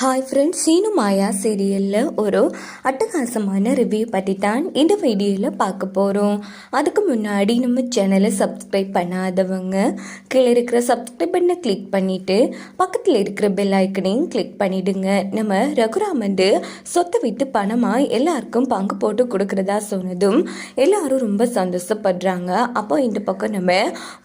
Hi friends Seenu மாயா சீரியலில் ஒரு அட்டகாசமான ரிவ்யூ பற்றி தான் இந்த வீடியோவில் பார்க்க போகிறோம் அதுக்கு முன்னாடி நம்ம சேனலை சப்ஸ்கிரைப் பண்ணாதவங்க கீழே இருக்கிற சப்ஸ்கிரைப் பண்ண கிளிக் பண்ணிவிட்டு பக்கத்தில் இருக்கிற பெல் ஐக்கனையும் கிளிக் பண்ணிவிடுங்க நம்ம ரகுராம் வந்து சொத்தை விட்டு பணமாக எல்லாருக்கும் பங்கு போட்டு கொடுக்குறதா சொன்னதும் எல்லாரும் ரொம்ப சந்தோஷப்படுறாங்க. அப்போ இந்த பக்கம் நம்ம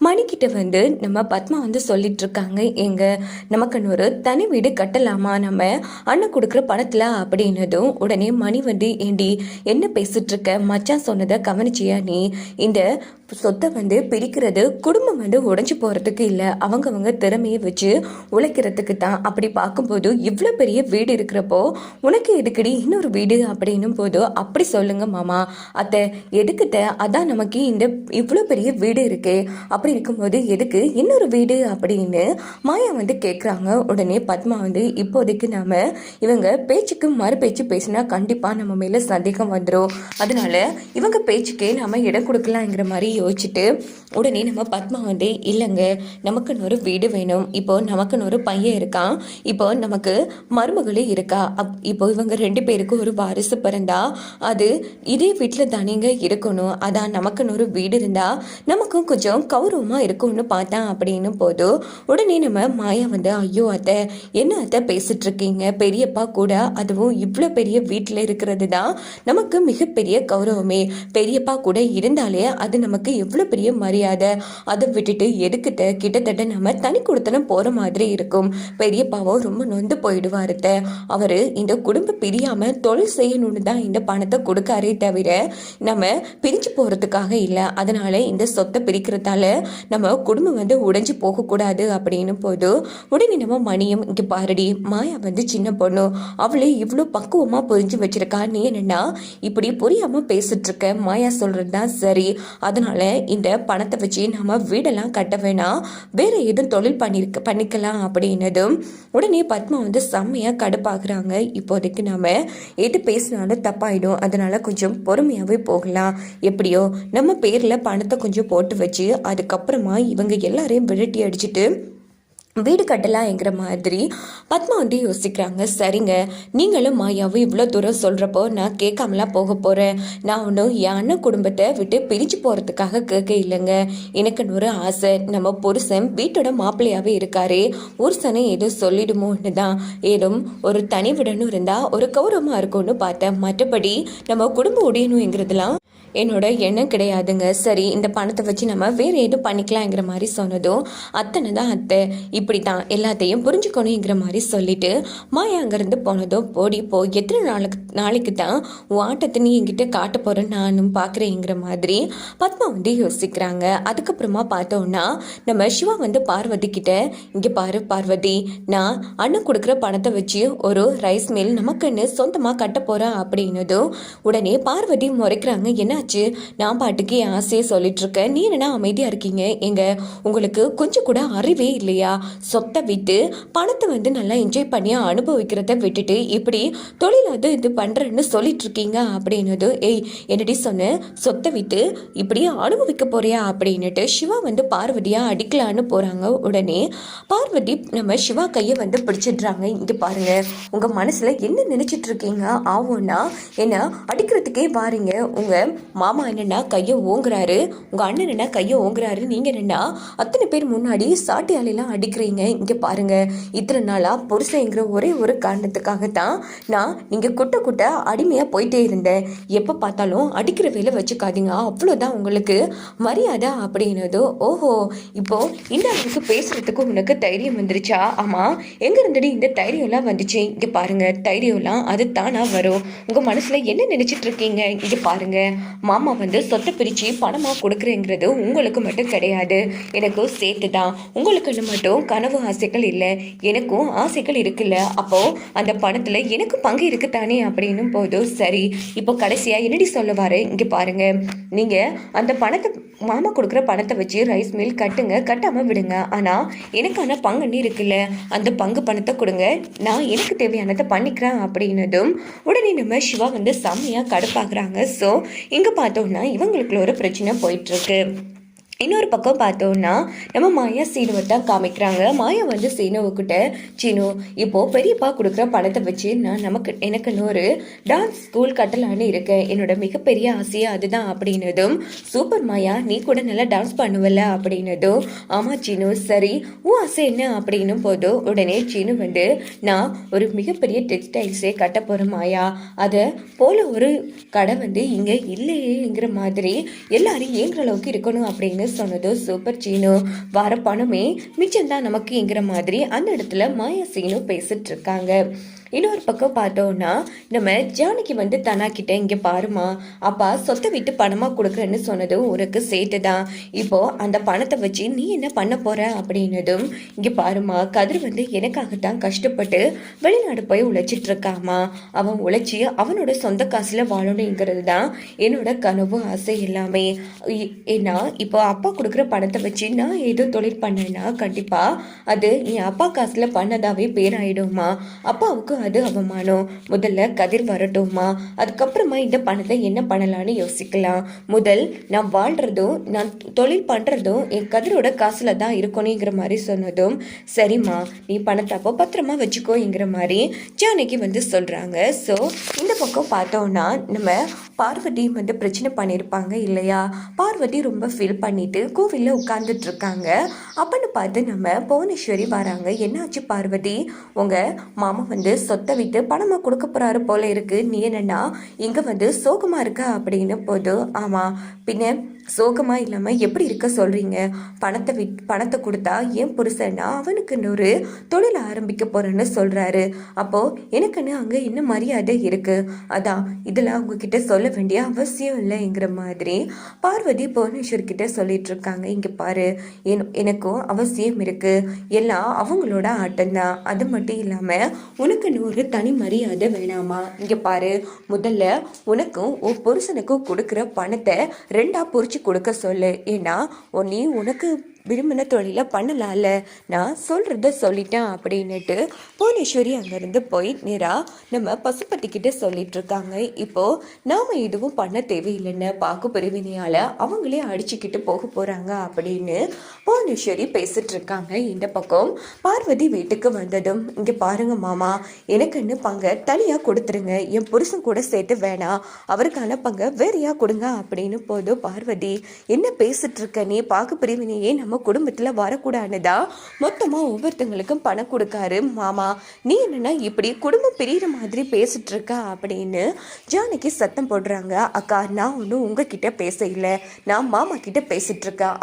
மணிக்கிட்ட வந்து நம்ம பத்மா வந்து சொல்லிட்டு இருக்காங்க. நமக்குன்னு ஒரு தனி வீடு கட்டலாமா? நம்ம அண்ணன் கொடுக்குற பணத்தில் அப்படின்னதும் உடனே மணி வந்து ஏண்டி என்ன பேசிட்டு இருக்க? மச்சான் சொன்னதை கவனிச்சியா நீ? இந்த சொத்தை வந்து பிரிக்கிறது குடும்பம் வந்து உடஞ்சி போகிறதுக்கு இல்லை. அவங்கவங்க திறமையை வச்சு உழைக்கிறதுக்கு தான். அப்படி பார்க்கும்போது இவ்வளோ பெரிய வீடு இருக்கிறப்போ உனக்கு எதுக்கடி இன்னொரு வீடு அப்படின்னும் போது அப்படி சொல்லுங்க மாமா. அத்தை எதுக்கிட்ட அதான் நமக்கு இந்த இவ்வளோ பெரிய வீடு இருக்கே. அப்படி இருக்கும்போது எதுக்கு? இன்னொரு வீடு? அப்படின்னு மாயா வந்து கேட்குறாங்க உடனே பத்மா வந்து இப்போதைக்கு நாம் இவங்க பேச்சுக்கு மறு பேச்சு பேசினா கண்டிப்பாக நம்ம மேலே சந்தேகம் வந்துடும் அதனால இவங்க பேச்சுக்கே நம்ம இடம் கொடுக்கலாங்கிற மாதிரி யோசிச்சுட்டு உடனே நம்ம பத்மா வந்து இல்லைங்க நமக்குன்னு ஒரு வீடு வேணும். இப்போ நமக்குன்னு ஒரு பையன் இருக்கான். இப்போ நமக்கு மருமகளே இருக்கா? அப் இப்போ இவங்க ரெண்டு பேருக்கும் ஒரு வாரிசு பிறந்தா அது இதே வீட்டில் தானேங்க இருக்கணும். அதான் நமக்குன்னு ஒரு வீடு இருந்தால் நமக்கும் கொஞ்சம் கௌரவமாக இருக்கும்னு பார்த்தேன் அப்படின்னு போதும் உடனே நம்ம மாயா வந்து ஐயோ அத்தை என்ன அத்தை பேசிட்டு இருக்கீங்க பெரியப்பா கூட அதுவும் இவ்வளோ பெரிய வீட்டில் இருக்கிறது தான் நமக்கு மிகப்பெரிய கௌரவமே. பெரியப்பா கூட இருந்தாலே அது நமக்கு எவ்வளோ பெரிய மரியாதை? அதை விட்டுட்டு எதுக்கிட்ட கிட்டத்தட்ட நம்ம தனி கொடுத்தனம் போகிற மாதிரி இருக்கும். பெரியப்பாவும் ரொம்ப நொந்து போயிடுவாருத்த. அவர் இந்த குடும்பம் பிரியாமல் தொழில் செய்யணும்னு தான் இந்த பணத்தை கொடுக்காரே தவிர நம்ம பிரிஞ்சு போகிறதுக்காக இல்லை. அதனால இந்த சொத்தை பிரிக்கிறதால நம்ம குடும்பம் வந்து உடைஞ்சு போகக்கூடாது அப்படின்னு போது உடனே நம்ம மணியம் இங்கே பாருடி மாயா வந்து சின்ன பொண்ணு. அவளே இவ்வளோ பக்குவமாக புரிஞ்சு வச்சிருக்கா நீ என்னன்னா இப்படி புரியாமல் பேசிட்டு இருக்க மாயா சொல்கிறது தான் சரி. அதனால இந்த பணத்தை வச்சு நம்ம வீடெல்லாம் கட்ட வேணாம். வேறு எதுவும் தொழில் பண்ணியிருக்க பண்ணிக்கலாம் அப்படின்னதும் உடனே பத்மா வந்து செம்மையாக கடுப்பாகிறாங்க. இப்போதைக்கு நாம் எது பேசினாலும் தப்பாயிடும். அதனால் கொஞ்சம் பொறுமையாகவே போகலாம். எப்படியோ நம்ம பேரில் பணத்தை கொஞ்சம் போட்டு வச்சு அதுக்கப்புறமா இவங்க எல்லாரையும் விரட்டி அடிச்சிட்டு வீடு கட்டலாங்கிற மாதிரி பத்மா வந்து யோசிக்கிறாங்க. சரிங்க நீங்களும் மாயாவும் இவ்வளோ தூரம் சொல்கிறப்போ நான் கேட்காமலாம் போக போகிறேன் நான் ஒன்றும் என் அண்ணன் குடும்பத்தை விட்டு பிரிஞ்சு போகிறதுக்காக கேட்க இல்லைங்க. எனக்கு ஒரு ஆசை. நம்ம புருஷன் வீட்டோட மாப்பிள்ளையாகவே இருக்காரே. புருஷனை ஏதோ சொல்லிடுமோன்னு தான். ஏதோ ஒரு தனி விடணும் இருந்தால் ஒரு கௌரவமாக இருக்கும்னு பார்த்தேன். மற்றபடி நம்ம குடும்பம் உடையணுங்கிறதுலாம் என்னோட எண்ணம் கிடையாதுங்க. சரி இந்த பணத்தை வச்சு நம்ம வேறு எதுவும் பண்ணிக்கலாங்கிற மாதிரி சொன்னதும் அத்தனை தான் அத்தை. இப்படி தான் எல்லாத்தையும் புரிஞ்சுக்கணுங்கிற மாதிரி சொல்லிட்டு மாயா அங்கேருந்து போனதும் போடி போ எத்தனை நாளுக்கு நாளைக்கு தான் ஆட்டத்தை நீ என்கிட்ட காட்ட போகிறேன் நானும் பார்க்குறேங்கிற மாதிரி பத்மா வந்து யோசிக்கிறாங்க. அதுக்கப்புறமா பார்த்தோன்னா நம்ம சிவா வந்து பார்வதி கிட்ட இங்கே பாரு பார்வதி நான் அண்ணன் கொடுக்குற பணத்தை வச்சு ஒரு ரைஸ் மில் நமக்குன்னு சொந்தமாக கட்ட போகிறேன் அப்படின்னதும் உடனே பார்வதி முறைக்கிறாங்க என்ன என்னாச்சு நான் பாட்டுக்கு என் ஆசையை சொல்லிட்டுருக்கேன். நீ என்ன அமைதியாக இருக்கீங்க? எங்க? உங்களுக்கு கொஞ்சம் கூட அறிவே இல்லையா? சொத்தை விட்டு பணத்தை வந்து நல்லா என்ஜாய் பண்ணி அனுபவிக்கிறத விட்டுட்டு இப்படி தொழில் அது இது பண்ணுறேன்னு சொல்லிட்டுருக்கீங்க அப்படின்னது ஏய் என்னடி சொன்னேன் சொத்தை விட்டு இப்படி அனுபவிக்க போறியா? அப்படின்னுட்டு சிவா வந்து பார்வதியாக அடிக்கலான்னு போகிறாங்க உடனே பார்வதி நம்ம சிவா கையை வந்து பிடிச்சிடுறாங்க. இங்கே பாருங்க உங்கள் மனசில் என்ன நினச்சிட்டு இருக்கீங்க ஆவோன்னா என்ன? அடிக்கிறதுக்கே பாருங்க உங்கள் மாமா என்னென்னா கையை ஓங்குறாரு. உங்கள் அண்ணன் என்ன கையை ஓங்குறாரு. நீங்கள் என்னன்னா அத்தனை பேர் முன்னாடி சாட்டியாலையெல்லாம் அடிக்கிறீங்க. இங்கே பாருங்கள் இத்தனை நாளாக பொருசைங்கிற ஒரே ஒரு காரணத்துக்காகத்தான் நான் நீங்கள் குட்ட குட்ட அடிமையாக போயிட்டே இருந்தேன். எப்போ பார்த்தாலும் அடிக்கிற வேலை வச்சுக்காதீங்க. அவ்வளோதான் உங்களுக்கு மரியாதை அப்படின்னதோ ஓஹோ இப்போ இந்த அளவுக்கு பேசுகிறதுக்கு உனக்கு தைரியம் வந்துருச்சா? ஆமாம் எங்கேருந்துடி இந்த தைரியம்லாம் வந்துச்சு? இங்கே பாருங்கள் தைரியம்லாம் அது தானாக வரும். உங்கள் மனசில் என்ன நினச்சிட்டு இருக்கீங்க? இங்கே பாருங்கள் மாமா வந்து சொத்தை பிரித்து பணமாக கொடுக்குறேங்கிறது உங்களுக்கு மட்டும் கிடையாது. எனக்கும் சேர்த்து தான் உங்களுக்குன்னு மட்டும் கனவு ஆசைகள் இல்லை. எனக்கும் ஆசைகள் இருக்குல்ல. அப்போ அந்த பணத்தில் எனக்கு பங்கு இருக்குத்தானே அப்படின்னும் போதும் சரி இப்போ கடைசியாக என்னடி சொல்லுவார்? இங்கே பாருங்க. நீங்கள் அந்த பணத்தை மாமா கொடுக்குற பணத்தை வச்சு ரைஸ் மில் கட்டுங்க. கட்டாமல் விடுங்க. ஆனால் எனக்கான பங்குன்னு இருக்குல்ல. அந்த பங்கு பணத்தை கொடுங்க. நான் எனக்கு தேவையானதை பண்ணிக்கிறேன் அப்படின்னதும் உடனே நம்ம சிவா வந்து செம்மையாக கடுப்பாகிறாங்க. ஸோ இங்கே பார்த்தோம்னா இவங்களுக்குள்ள ஒரு பிரச்சனை போயிட்டுருக்கு இன்னொரு பக்கம் பார்த்தோம்னா நம்ம மாயா சீனுவை தான் காமிக்கிறாங்க. மாயா வந்து சீனுவுக்கிட்ட சீனு இப்போது பெரியப்பா கொடுக்குற பணத்தை வச்சு நான் நமக்கு எனக்கு இன்னொரு டான்ஸ் ஸ்கூல் கட்டலான்னு இருக்கேன். என்னோட மிகப்பெரிய ஆசையாக அதுதான் அப்படின்னதும் சூப்பர் மாயா நீ கூட நல்லா டான்ஸ் பண்ணுவல அப்படின்னதும் ஆமாம் சீனு சரி உன் ஆசை என்ன? அப்படின்னும் போதும் உடனே சீனு வந்து நான் ஒரு மிகப்பெரிய டெக்ஸ்டைல்ஸே கட்ட போகிற மாயா. அதை போல ஒரு கடை வந்து இங்கே இல்லையேங்கிற மாதிரி எல்லாரும் ஏங்குற அளவுக்கு இருக்கணும் அப்படின்னு சொன்னது சூப்பர் சீனு. வர பணமே மிச்சம்தான் நமக்குங்கிற மாதிரி அந்த இடத்துல மாயா சீனு பேசிட்டு இருக்காங்க. இன்னொரு பக்கம் பார்த்தோம்னா நம்ம ஜானகி வந்து தனா கிட்ட இங்கே பாருமா அப்பா சொத்தை விட்டு பணமாக கொடுக்குறேன்னு சொன்னதும் உனக்கு சேர்த்து தான். இப்போ அந்த பணத்தை வச்சு நீ என்ன பண்ண போற? அப்படின்னதும் இங்கே பாருமா கதிர் வந்து எனக்காகத்தான் கஷ்டப்பட்டு வெளிநாடு போய் உழைச்சிட்டு இருக்காமா அவன் உழைச்சி அவனோட சொந்த காசில் வாழணுங்கிறது தான் என்னோட கனவு ஆசை எல்லாமே. இ- ஏன்னா இப்போ அப்பா கொடுக்குற பணத்தை வச்சு நான் ஏதோ தொழில் பண்ணேன்னா கண்டிப்பாக அது என் அப்பா காசில் பண்ணதாவே பேராயிடுமா அப்பாவுக்கு அது அவமானம். முதல்ல கதிர் வரட்டுமா அதுக்கப்புறமா இந்த பணத்தை என்ன பண்ணலாம்னு யோசிக்கலாம். முதல் நான் வாழ்றதும் நான் தொழில் பண்ணுறதும் என் கதிரோட காசில் தான் இருக்கணுங்கிற மாதிரி சொன்னதும் சரிம்மா நீ பணத்தை அப்போ பத்திரமா வச்சுக்கோங்கிற மாதிரி ஜானகி வந்து சொல்கிறாங்க ஸோ இந்த பக்கம் பார்த்தோன்னா நம்ம பார்வதி வந்து பிரச்சனை பண்ணியிருப்பாங்க இல்லையா? பார்வதி ரொம்ப ஃபீல் பண்ணிட்டு கோவிலில் உட்காந்துட்டு இருக்காங்க அப்பன்னு பார்த்து நம்ம புவனேஸ்வரி வராங்க. என்னாச்சு பார்வதி? உங்கள் மாமா வந்து சொத்தை விட்டு பணமாக கொடுக்க போகிறாரு போல இருக்கு. நீ என்னன்னா இங்கே வந்து சோகமாக இருக்க அப்படின்னு போது ஆமாம் பின்ன சோகமாக இல்லாமல் எப்படி இருக்க சொல்கிறீங்க பணத்தை விட் பணத்தை கொடுத்தா என் புருஷன்னா அவனுக்குன்னு ஒரு தொழில் ஆரம்பிக்க போகிறேன்னு சொல்கிறாரு அப்போது எனக்குன்னு அங்கே என்ன மரியாதை இருக்குது அதான் இதெல்லாம் அவங்கக்கிட்ட சொல்ல வேண்டிய அவசியம் இல்லைங்கிற மாதிரி பார்வதி புவனேஸ்வர்கிட்ட சொல்லிட்டு இருக்காங்க இங்க பாரு என்- எனக்கும் அவசியம் இருக்குது எல்லாம் அவங்களோட ஆட்டம்தான். அது மட்டும் இல்லாமல் உனக்குன்னு ஒரு தனி மரியாதை வேணாமா? இங்கே பாரு முதல்ல உனக்கும் உன் புருஷனுக்கும் கொடுக்குற பணத்தை ரெண்டாக பொறிச்சு கொடுக்க சொல்லு. ஏன்னா நீ உனக்கு விரும்பின தொழிலை பண்ணலாம்ல. நான் சொல்கிறத சொல்லிட்டேன் அப்படின்னுட்டு புவனேஸ்வரி அங்கேருந்து போய் நேராக நம்ம பசுப்பட்டிக்கிட்ட சொல்லிட்டு இருக்காங்க. இப்போது நாம் எதுவும் பண்ண தேவையில்லைன்னு பாக்கு பிரிவினையால் அவங்களே அடிச்சுக்கிட்டு போக போகிறாங்க அப்படின்னு புவனேஸ்வரி பேசிட்டு இருக்காங்க. இந்த பக்கம் பார்வதி வீட்டுக்கு வந்ததும் இங்கே பாருங்க மாமா எனக்குன்னு பங்கை தனியாக கொடுத்துருங்க. என் புருஷன் கூட சேர்த்து வேணாம் அவருக்கான பங்கை வேறையாக கொடுங்க அப்படின்னு போதும் பார்வதி என்ன பேசிட்டு இருக்க? நீ பாக்கு பிரிவினையே நம்ம குடும்பத்தில் வரக்கூடாதுதா மொத்தமாக ஒவ்வொருத்தங்களுக்கும் பணம் கொடுக்காரு. மாமா நீ என்னென்னா இப்படி குடும்பம் பிரியிற மாதிரி பேசிட்டு இருக்க அப்படின்னு ஜானகி சத்தம் போடுறாங்க. அக்கா நான் ஒன்றும் உங்ககிட்ட பேச இல்லை நான் மாமா கிட்ட பேசிட்டு இருக்கேன்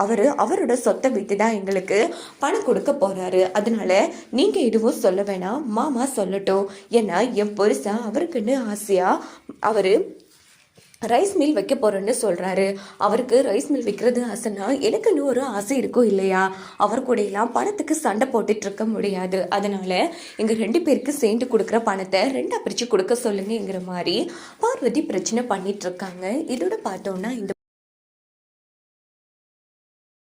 அவரோட சொத்தை விட்டு தான் எங்களுக்கு பணம் கொடுக்க போறாரு. அதனால நீங்க எதுவும் சொல்ல வேணாம். மாமா சொல்லட்டும். ஏன்னா என் புருஷன் அவருக்குன்னு ஆசையா அவரு ரைஸ் மில் வைக்க போகிறேன்னு சொல்கிறாரு அவருக்கு ரைஸ் மில் வைக்கிறது ஆசைன்னா எனக்குன்னு ஒரு ஆசை இருக்கும் இல்லையா? அவர் கூடலாம் பணத்துக்கு சண்டை போட்டுட்டு இருக்க முடியாது. அதனால் எங்கள் ரெண்டு பேருக்கு சேர்ந்து கொடுக்குற பணத்தை ரெண்டாக பிரித்து கொடுக்க சொல்லுங்கங்கிற மாதிரி பார்வதி பிரச்சனை பண்ணிகிட்ருக்காங்க இதோட பார்த்தோன்னா இந்த